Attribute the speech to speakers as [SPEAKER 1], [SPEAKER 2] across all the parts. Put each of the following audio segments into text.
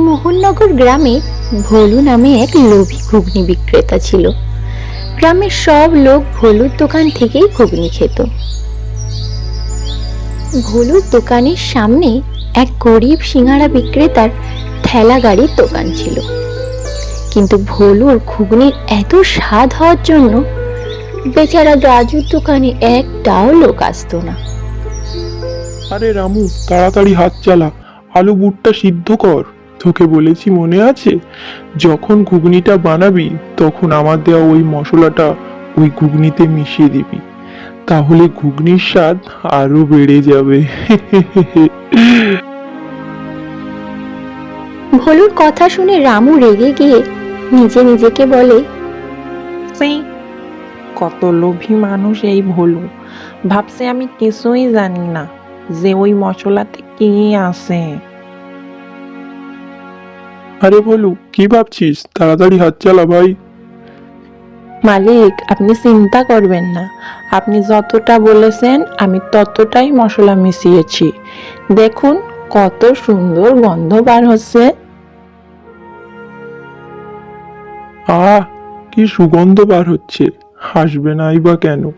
[SPEAKER 1] মোহননগর গ্রামে ভোলু নামে এক লোভী ঘুগনি বিক্রেতা ছিল। গ্রামের সব লোক ভোলুর দোকান থেকেই ঘুগনি খেত। ভোলুর দোকানের সামনে এক গরিব সিঙ্গারা বিক্রেতার ঠেলা গাড়ির দোকান ছিল। কিন্তু ভোলুর ঘুগনির এত স্বাদ হওয়ার জন্য বেচারা রাজুর দোকানে একটাও লোক আসতো না।
[SPEAKER 2] আরে রামু, তাড়াতাড়ি হাত চালা। আলু বুটটা সিদ্ধ কর। তোকে বলেছি মনে আছে? যখন ঘুগনিটা বানাবি তখন আমার দেওয়া ওই মশলাটা ওই ঘুগনিতে মিশিয়ে দিবি। তাহলে ঘুগনির স্বাদ আরও বেড়ে যাবে।
[SPEAKER 1] ভোলুর কথা শুনে রামু রেগে গিয়ে নিজে নিজেকে বলে
[SPEAKER 3] সেই কত লোভী মানুষ এই ভুলু। ভাবছে আমি কিছুই জানি না যে ওই মশলাতে কি আছে।
[SPEAKER 2] আরে বলু কি ভাবছিস? তাড়াতাড়ি হাত চালা ভাই।
[SPEAKER 3] মালিক আপনি চিন্তা করবেন না। আপনি যতটা বলেছেন আমি ততটাই মশলা মিশিয়েছি। দেখুন কত সুন্দর গন্ধ বার হচ্ছে।
[SPEAKER 2] আহ কি সুগন্ধ বার হচ্ছে। হাসবে নাই বা কেন?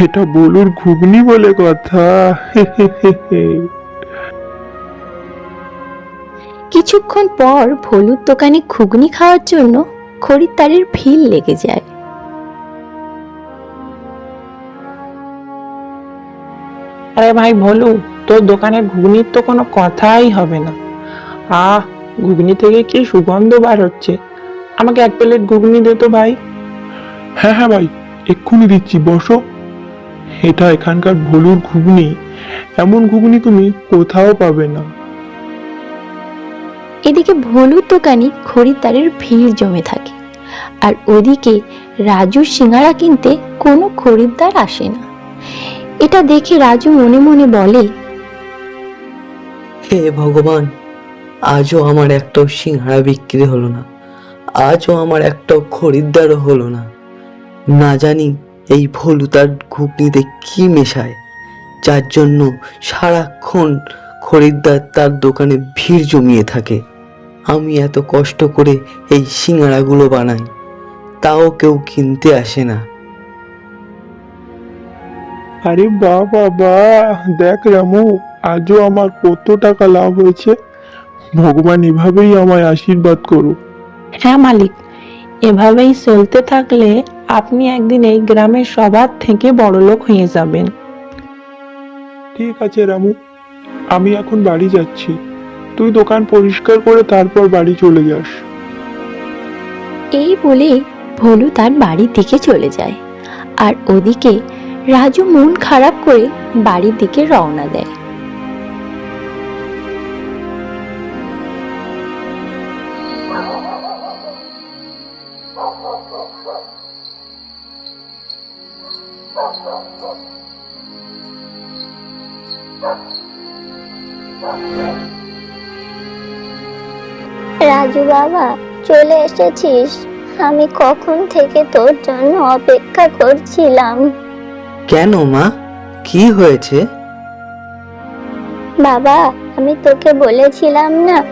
[SPEAKER 2] এটা বলুর ঘুগনি বলে কথা।
[SPEAKER 1] কিছুক্ষণ পর ভলুর দোকানে ঘুগনি খাওয়ার জন্য খরিদ্দারের ভিড় লেগে যায়।
[SPEAKER 3] আরে ভাই ভোলু তোর দোকানের ঘুগনির তো কোনো কথাই হবে না। আহ ঘুগনি থেকে কি সুগন্ধ বার হচ্ছে? আমাকে এক প্লেট ঘুগনি দে তো ভাই।
[SPEAKER 2] হ্যাঁ হ্যাঁ ভাই এক্ষুনি দিচ্ছি বসো। এটা এখানকার ভলুর ঘুগনি এমন ঘুগনি তুমি কোথাও পাবে না।
[SPEAKER 1] এদিকে ভোলুর দোকানে খরিদ্দারের ভিড় জমে থাকে, আর ওদিকে রাজুর সিঙ্গারা কিনতে কোনো খরিদ্দার আসে না। এটা দেখে রাজু মনে মনে বলে,
[SPEAKER 4] হে ভগবান, আজও আমার একটাও সিংহাড়া বিক্রি হলো না, আজও আমার একটাও খরিদ্দারও হলো না। না জানি এই ভলু তার ঘুগনিতে কি মেশায়, যার জন্য সারাক্ষণ খরিদ্দার তার দোকানে ভিড় জমিয়ে থাকে। আমি এত কষ্ট করে এই সিঙ্গাড়াগুলো বানাই তাও কেউ কিনতে আসে না।
[SPEAKER 2] আরে বা বাবা দেখ রামু আজও আমার কত টাকা লাভ হয়েছে। ভগবান এভাবেই আমায় আশীর্বাদ করো
[SPEAKER 3] হ্যাঁ মালিক এভাবেই চলতে থাকলে আপনি একদিন এই গ্রামের সবার থেকে বড় লোক হয়ে যাবেন।
[SPEAKER 2] ঠিক আছে রামু আমি এখন বাড়ি যাচ্ছি। তুই দোকান পরিষ্কার করে তারপর বাড়ি চলে যাস।
[SPEAKER 1] এই বলে ভনু তার বাড়ির দিকে চলে যায়। আর ওদিকে রাজু মন খারাপ করে বাড়ির দিকে রওনা দেয়।
[SPEAKER 5] রাজু বাবা চলে এসেছিস। আমি কখন থেকে তোর জন্য অপেক্ষা করছিলাম।
[SPEAKER 4] কেন মা? কি হয়েছে?
[SPEAKER 5] বাবা আমি তোকে বলেছিলাম না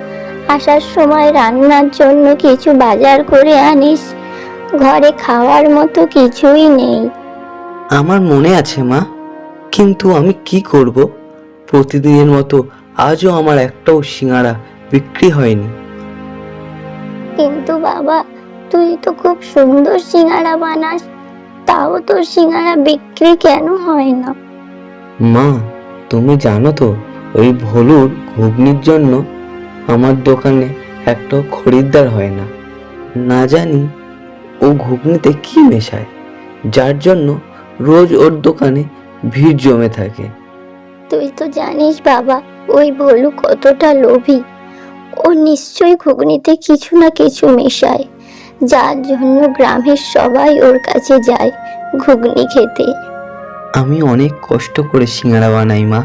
[SPEAKER 5] আসার সময় রান্নার জন্য কিছু বাজার করে আনিস। ঘরে খাওয়ার মতো কিছুই নেই।
[SPEAKER 4] আমার মনে আছে মা কিন্তু আমি কি করব? প্রতিদিনের মতো আজও আমার একটাও সিঙ্গারা বিক্রি হয়নি।
[SPEAKER 5] কিন্তু বাবা তুই তো খুব সুন্দর সিঙ্গারা বানাস তাও তোর সিঙ্গারা বিক্রি কেন হয় না?
[SPEAKER 4] মা তুমি জানো তো ওই ভলুর ঘুগনির জন্য আমার দোকানে একটাও খরিদ্দার হয় না। না জানি ও ঘুগনিতে কি মেশায় যার জন্য রোজ ওর দোকানে ভিড় জমে থাকে।
[SPEAKER 5] তুই তো জানিস বাবা ওই ভলু কতটা লোভী। ও নিশ্চয়ই ঘুগনিতে কিছু না কিছু মেশায়। যার জন্য গ্রামের সবাই ওর কাছে যায় ঘুগনি খেতে।
[SPEAKER 4] আমি অনেক কষ্ট করে সিঙ্গারা বানাই মা।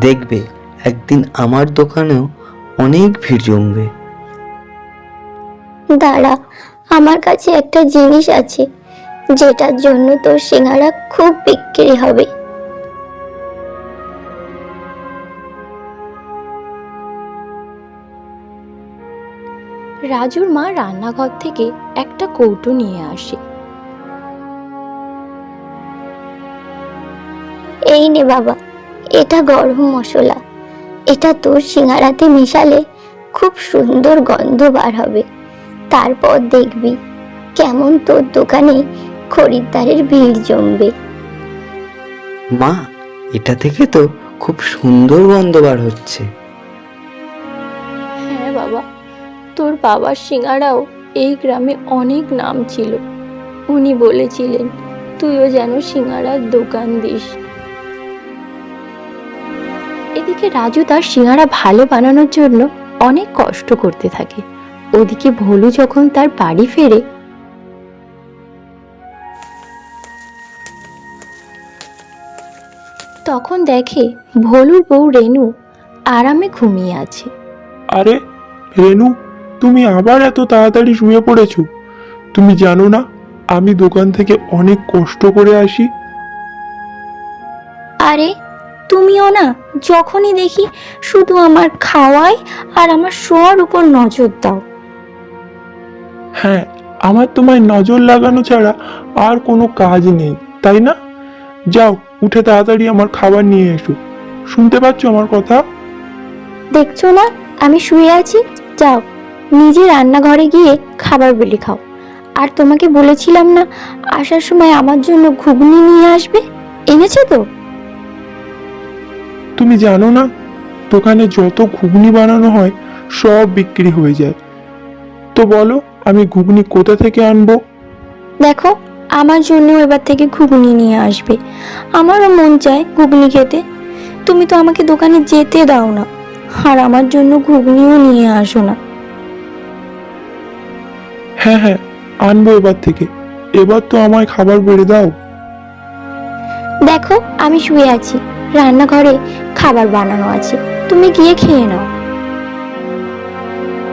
[SPEAKER 4] দেখবে একদিন আমার দোকানেও অনেক ভিড় জমবে।
[SPEAKER 5] দাঁড়া আমার কাছে একটা জিনিস আছে যেটার জন্য তোর সিঙ্গারা খুব বিক্রি হবে।
[SPEAKER 1] রাজুর মা রান্নাঘর থেকে একটা কৌটো নিয়ে আসে।
[SPEAKER 5] এই নে বাবা এটা গরম মশলা। এটা তোর সিঙ্গারাতে মেশালে খুব সুন্দর গন্ধ বার হবে। তারপর দেখবি কেমন তোর দোকানে খরিদ্দারের ভিড় জমবে।
[SPEAKER 4] মা এটা থেকে তো খুব সুন্দর গন্ধ বার হচ্ছে।
[SPEAKER 1] তোর বাবার সিঙ্গারাও এই গ্রামে অনেক নাম ছিল। উনি বলেছিলেন, তুইও যেন সিঙ্গারার দোকান দিস। এদিকে রাজু তার সিঙ্গারা ভালো বানানোর জন্য অনেক কষ্ট করতে থাকে। ওদিকে ভোলু যখন তার বাড়ি ফেরে, তখন দেখে ভোলুর বউ রেনু আরামে ঘুমিয়ে আছে।
[SPEAKER 2] আরে, রেনু? তুমি আবার এত তাড়াতাড়ি শুয়ে পড়েছো? তুমি জানো না আমি দোকান থেকে অনেক কষ্ট করে আসি।
[SPEAKER 1] আরে তুমিও না যখনই দেখি শুধু আমার খাওয়াই আর আমার শোয়ার উপর নজর দাও।
[SPEAKER 2] হ্যাঁ আমার তোমায় নজর লাগানো ছাড়া আর কোনো কাজ নেই তাই না? যাও উঠে তাড়াতাড়ি আমার খাবার নিয়ে এসো। শুনতে পাচ্ছ আমার কথা?
[SPEAKER 1] দেখছ না আমি শুয়ে আছি যাও। নিজে রান্নাঘরে গিয়ে খাবার বেলে খাও। আর তোমাকে বলেছিলাম না আসার সময় আমার জন্য ঘুগনি নিয়ে আসবে? এনেছে তো?
[SPEAKER 2] তুমি জানো না দোকানে যত ঘুগনি বানানো হয় সব বিক্রি হয়ে যায়। তো বলো আমি ঘুগনি কোথা থেকে আনব?
[SPEAKER 1] দেখো আমার জন্য এবার থেকে ঘুগনি নিয়ে আসবে। আমারও মন চায় ঘুগনি খেতে। তুমি তো আমাকে দোকানে যেতে দাও না আর আমার জন্য ঘুগনিও নিয়ে আসো না।
[SPEAKER 2] হ্যাঁ হ্যাঁ আনব এবার থেকে। এবার তো আমায় খাবার বেড়ে দাও।
[SPEAKER 1] দেখো আমি শুয়ে আছি। রান্নাঘরে খাবার বানানো আছে। তুমি গিয়ে খেয়ে নাও।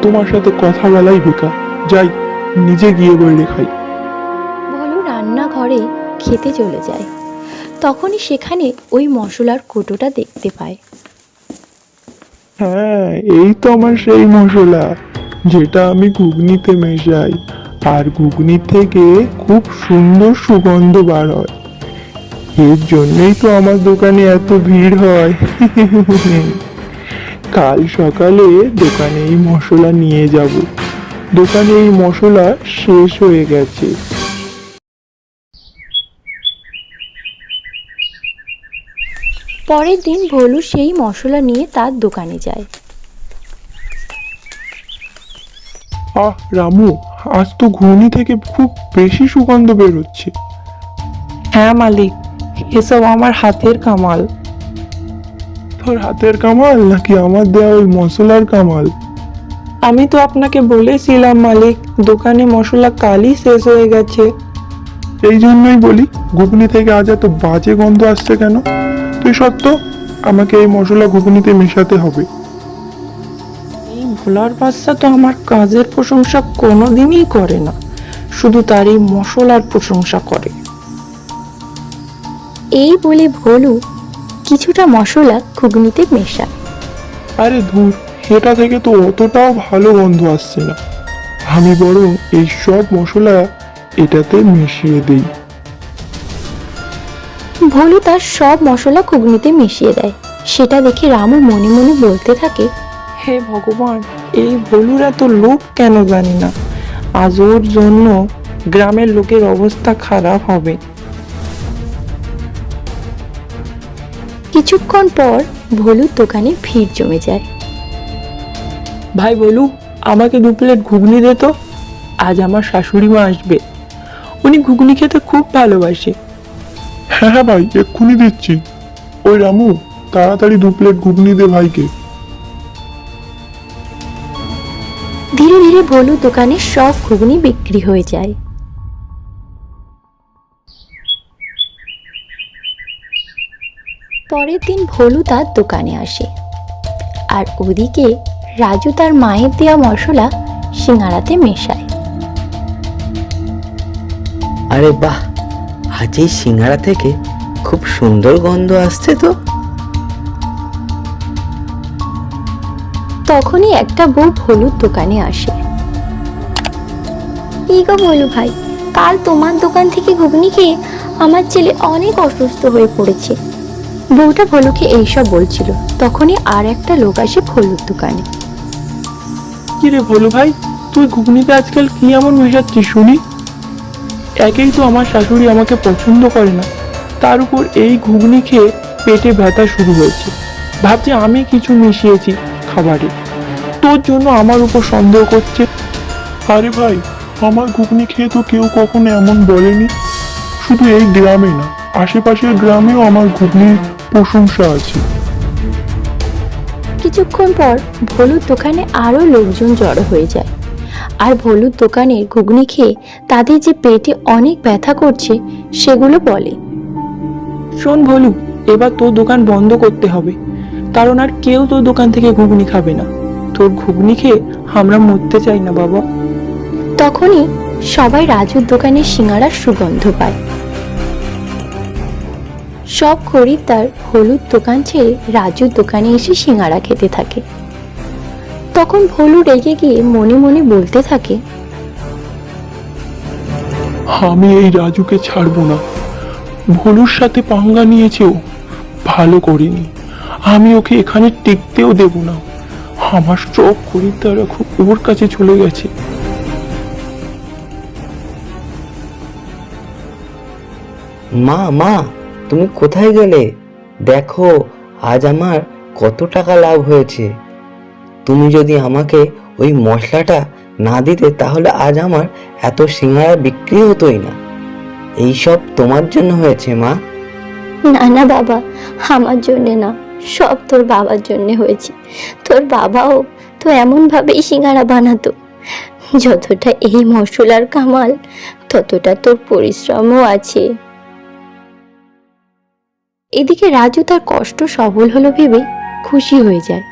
[SPEAKER 2] তোমার সাথে কথা বলাই বেকার যাই নিজে গিয়ে বইলে খাই।
[SPEAKER 1] ভলু রান্নাঘরে খেতে চলে যায়। তখনই সেখানে ওই মশলার কোটোটা দেখতে পায়।
[SPEAKER 2] হ্যাঁ এই তো আমার সেই মশলা। যেটা আমি ঘুগনিতে মেশাই। আর ঘুগনি থেকে খুব সুন্দর সুগন্ধ বার হয়। এর জন্যই তো আমার দোকানে এত ভিড় হয়। কাল সকালে দোকানে এই মশলা নিয়ে যাব। দোকানে এই মশলা শেষ হয়ে গেছে।
[SPEAKER 1] পরের দিন ভলু সেই মশলা নিয়ে তার দোকানে যায়।
[SPEAKER 2] আহ রামু আজ তো ঘুগনি থেকে খুব বেশি সুগন্ধ বেরোচ্ছে।
[SPEAKER 3] হ্যাঁ মালিক এসব আমার হাতের কামাল।
[SPEAKER 2] তোর হাতের কামাল নাকি আমার দেওয়া ওই মশলার কামাল?
[SPEAKER 3] আমি তো আপনাকে বলেছিলাম মালিক দোকানে মশলা কালই শেষ হয়ে গেছে।
[SPEAKER 2] এই জন্যই বলি ঘুগনি থেকে আজ এত বাজে গন্ধ আসছে কেন? তুই সত্য আমাকে এই মশলা ঘুগনিতে মেশাতে হবে।
[SPEAKER 3] ভোলার বাচ্চা তো আমার কাজের প্রশংসা কোনোদিনই করে না। শুধু তার এই মশলার প্রশংসা করে।
[SPEAKER 1] এই বলে ভলু কিছুটা মশলা ঘুগনিতে মেশায়।
[SPEAKER 2] আরে ধুর এটা থেকে তো অতটাও ভালো গন্ধ আসছে না। আমি বরং এই সব মশলা এটাতে মিশিয়ে দিই।
[SPEAKER 1] ভলু তার সব মশলা ঘুগনিতে মিশিয়ে দেয়। সেটা দেখে রামু মনে মনে বলতে থাকে
[SPEAKER 3] হে ভগবান এই ভলুর এত লোভ কেন জানি না? আজ ওর জন্য গ্রামের লোকের অবস্থা খারাপ হবে।
[SPEAKER 1] কিছুক্ষণ পর ভলুর দোকানে ভিড় জমে যায়।
[SPEAKER 3] ভাই বলু আমাকে দু প্লেট ঘুগনি দে তো। আজ আমার শাশুড়ি মা আসবে। উনি ঘুগনি খেতে খুব ভালোবাসে।
[SPEAKER 2] হ্যাঁ হ্যাঁ ভাই এক্ষুনি দিচ্ছি। ওই রামু তাড়াতাড়ি দু প্লেট ঘুগনি দে ভাইকে।
[SPEAKER 1] ধীরে ধীরে ভলু দোকানে সব ঘুগনি বিক্রি হয়ে যায়। পরের দিন ভলু তার দোকানে আসে। আর ওদিকে রাজু তার মায়ের দেওয়া মশলা সিঙ্গারাতে মেশায়।
[SPEAKER 4] আরে বাহ, আজ এই সিঙ্গারা থেকে খুব সুন্দর গন্ধ আসছে তো।
[SPEAKER 1] তখনই একটা বউ হলুদ দোকানে আসে।
[SPEAKER 5] কি গো বলু ভাই, কাল তোমার দোকান থেকে ঘুগনি খেয়ে আমার ছেলে অনেক অসুস্থ হয়ে পড়েছে।
[SPEAKER 1] বউটা ভলুকে এইসব বলছিল। তখনই আর একটা লোক আসে ভলুর দোকানে।
[SPEAKER 2] কি ভাই, তুই ঘুগনিতে আজকাল কি এমন মেশাচ্ছিস শুনি? একেই তো আমার শাশুড়ি আমাকে পছন্দ করে না। তার উপর এই ঘুগনি খেয়ে পেটে ব্যথা শুরু হয়েছে। ভাবছি আমি কিছু মিশিয়েছি। খাবারে তোর জন্য আমার উপর সন্দেহ করছে। আরে ভাই আমার ঘুগনি খেয়ে তো কেউ কখনো এমন বলেনি। শুধু এই গ্রামে না আশেপাশের গ্রামেও আমার ঘুগনির প্রশংসা আছে।
[SPEAKER 1] কিছুক্ষণ পর ভলুর দোকানে আরও লোকজন জড়ো হয়ে যায়। আর ভলুর দোকানের ঘুগনি খেয়ে তাদের যে পেটে অনেক ব্যথা করছে সেগুলো বলে
[SPEAKER 3] শোন ভলু এবার তোর দোকান বন্ধ করতে হবে। কারণ আর কেউ তোর দোকান থেকে ঘুগনি খাবে না। তোর ঘুগনি খেয়ে আমরা মরতে চাই না বাবা।
[SPEAKER 1] তখনই সবাই রাজুর দোকানের সিঙ্গারার সুগন্ধ পায়। সব খরিদ্দার হলুদ দোকান ছেড়ে রাজুর দোকানে এসে সিঙ্গারা খেতে থাকে। তখন ভলু রেগে গিয়ে মনে মনে বলতে থাকে
[SPEAKER 2] আমি এই রাজুকে ছাড়বো না। ভলুর সাথে পাঙ্গা নিয়েছেও ভালো করিনি। আমি ওকে এখানে টিকতেও দেব না। আমার সব খরিদ্দার খুব ওর কাছে চলে গেছে।
[SPEAKER 4] মা মা তুমি কোথায় গেলে? দেখো আজ আমার কত টাকা লাভ হয়েছে। তুমি যদি আমাকে ওই মশলাটা না দিতে তাহলে আজ আমার এত সিঙ্গারা বিক্রি হতোই না। এইসব তোমার জন্য হয়েছে মা।
[SPEAKER 5] না না বাবা আমার জন্যে না। সব তোর বাবার জন্যে হয়েছে। তোর বাবাও তো এমনভাবেই সিঙ্গারা বানাতো। যতটা এই মশলার কামাল, ততটা তোর পরিশ্রমও আছে।
[SPEAKER 1] এদিকে রাজু তার কষ্ট সবল হলো ভেবে খুশি হয়ে যায়।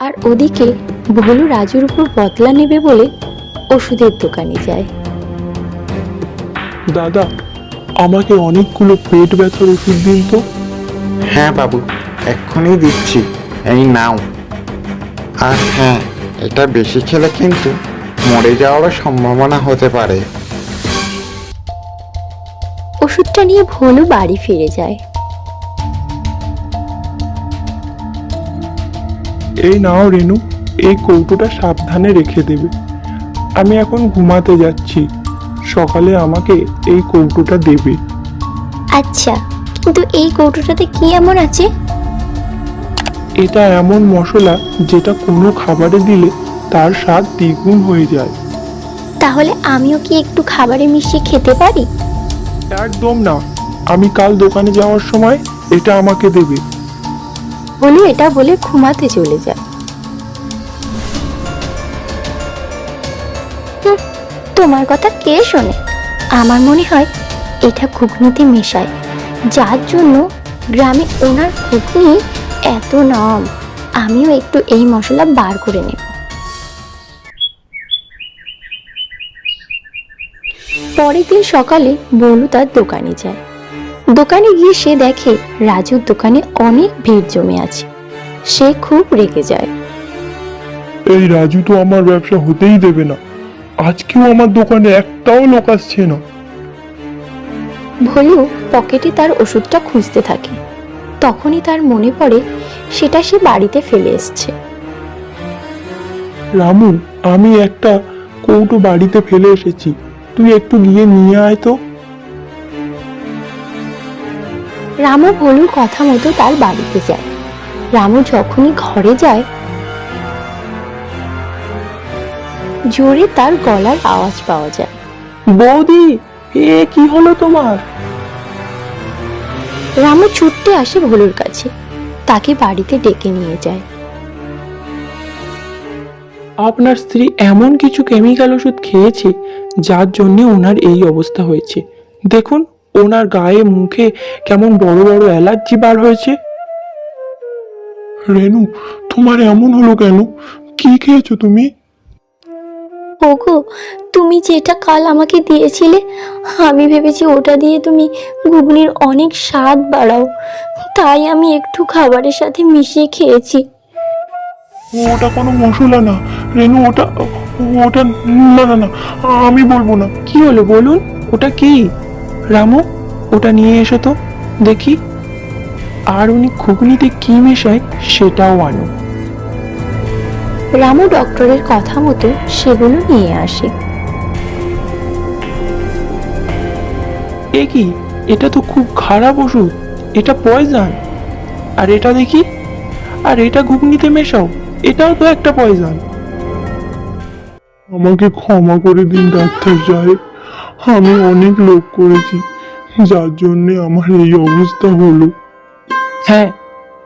[SPEAKER 1] আর ওদিকে ভলু রাজুর উপর বদলা নেবে বলে ওষুধের দোকানে যায়।
[SPEAKER 2] দাদা, আমাকে অনেকগুলো পেট ব্যথার ওষুধ দিন তো।
[SPEAKER 6] হ্যাঁ বাবু এক্ষুনি দিচ্ছি। এই নাও। আর হ্যাঁ এটা বেশি খেলে কিন্তু মরে যাওয়ারও সম্ভাবনা হতে পারে।
[SPEAKER 1] ওষুধটা নিয়ে ভলু বাড়ি ফিরে যায়।
[SPEAKER 2] এই নাও রেনু এই কৌটোটা সাবধানে রেখে দেবে। আমি এখন ঘুমাতে যাচ্ছি। সকালে আমাকে এই কৌটোটা দেবে।
[SPEAKER 5] আচ্ছা। কিন্তু এই কৌটোটাতে কি এমন আছে?
[SPEAKER 2] এটা এমন মশলা যেটা কোনো খাবারে দিলে তার স্বাদ দ্বিগুণ হয়ে যায়।
[SPEAKER 5] তাহলে আমিও কি একটু খাবারে মিশিয়ে খেতে পারি?
[SPEAKER 2] একদম না। আমি কাল দোকানে যাওয়ার সময় এটা আমাকে দেবে।
[SPEAKER 1] ভলু এটা বলে ঘুমাতে চলে যায়
[SPEAKER 5] তোমার কথা কে শোনে? আমার মনে হয় এটা ঘুগনিতে মেশায়। যার জন্য গ্রামে ওনার ঘুগনি এত নাম, আমিও একটু এই মশলা বার করে নেব।
[SPEAKER 1] পরের দিন সকালে বলু তার দোকানে যায়। দোকানে গিয়ে সে দেখে রাজুর দোকানে অনেক ভিড় জমে আছে। সে খুব রেগে যায়।
[SPEAKER 2] এই রাজু তো আমার ব্যবসা হতেই দেবে না। আজকেও আমার দোকানে একটাও লোক আসছে না।
[SPEAKER 1] ভলু পকেটে তার ওষুধটা খুঁজতে থাকে। তখনই তার মনে পড়ে সেটা সে বাড়িতে ফেলে এসছে।
[SPEAKER 2] রামু আমি একটা কৌটো বাড়িতে ফেলে এসেছি। তুই একটু গিয়ে নিয়ে আয় তো।
[SPEAKER 1] রামু ভলুর কথা মতো তার বাড়িতে যায়। রামু যখনই ঘরে যায় জোরে তার গলার আওয়াজ পাওয়া যায়।
[SPEAKER 3] বৌদি এ কি হলো তোমার?
[SPEAKER 1] রামু ছুটতে আসে ভলুর কাছে। তাকে বাড়িতে ডেকে নিয়ে যায়।
[SPEAKER 3] আপনার স্ত্রী এমন কিছু কেমিক্যাল ওষুধ খেয়েছে যার জন্য ওনার এই অবস্থা হয়েছে। দেখুন ওনার গায়ে মুখে কেমন বড় বড় অ্যালার্জি বার হয়েছে।
[SPEAKER 2] রেনু তোমার এমন হলো কেন? কি খেয়েছো তুমি?
[SPEAKER 5] ওগো তুমি যেটা কাল আমাকে দিয়েছিলে আমি ভেবেছি ওটা দিয়ে তুমি ঘুগনির অনেক স্বাদ বাড়াও। তাই আমি একটু খাবারের সাথে মিশিয়ে খেয়েছি।
[SPEAKER 2] ওটা কোনো মশলা না রেনু ওটা ওটা না না না আমি বলব না।
[SPEAKER 3] কি হলো বলুন? ওটা কি? রামু ওটা নিয়ে এসো তো দেখি। আর উনি ঘুগনিতে কি মেশায় সেটাও আনো
[SPEAKER 1] রামু ডক্টরের কথা মতো সেগুলো নিয়ে আসে।
[SPEAKER 3] এ কি? এটা তো খুব খারাপ ওষুধ। এটা পয়জন। আর এটা দেখি? আর এটা ঘুগনিতে মেশাও। এটাও তো একটা পয়জন।
[SPEAKER 2] আমাকে ক্ষমা করে দিন ডাক্তার সাহেব। আমি অনেক লোভ করেছি। যার জন্য আমার এই অবস্থা হলো।
[SPEAKER 3] হ্যাঁ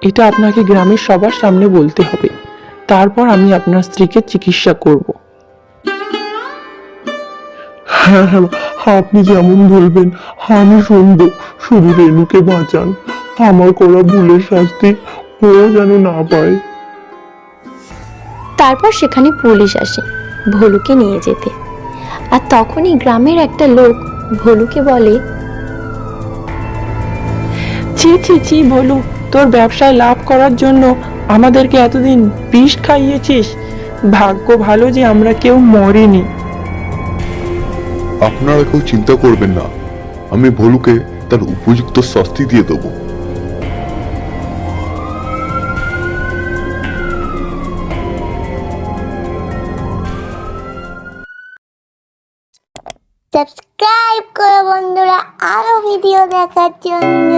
[SPEAKER 3] এটা আপনাকে গ্রামের সবার সামনে বলতে হবে। তারপর আমি আপনার স্ত্রীকে চিকিৎসা করব।
[SPEAKER 2] হ্যাঁ হ্যাঁ আপনি যেমন বলবেন আমি শুনব। শুধু রেনুকে বাঁচান। আমার করা ভুলের শাস্তি ও যেন না পায়।
[SPEAKER 1] তারপর সেখানে পুলিশ আসে ভলুকে নিয়ে যেতে। আর তখনই গ্রামের একটা লোক ভলুকে বলে
[SPEAKER 3] ছি ছি ছি বলু তোর ব্যবসায় লাভ করার জন্য আমাদেরকে এতদিন বিষ খাইয়েছিস? ভাগ্য ভালো যে আমরা কেউ মরিনি।
[SPEAKER 7] আপনারা কেউ চিন্তা করবেন না। আমি ভলুকে তার উপযুক্ত শাস্তি দিয়ে দেবো।
[SPEAKER 5] সাবস্ক্রাইব করো বন্ধুরা আরও ভিডিও দেখার জন্য।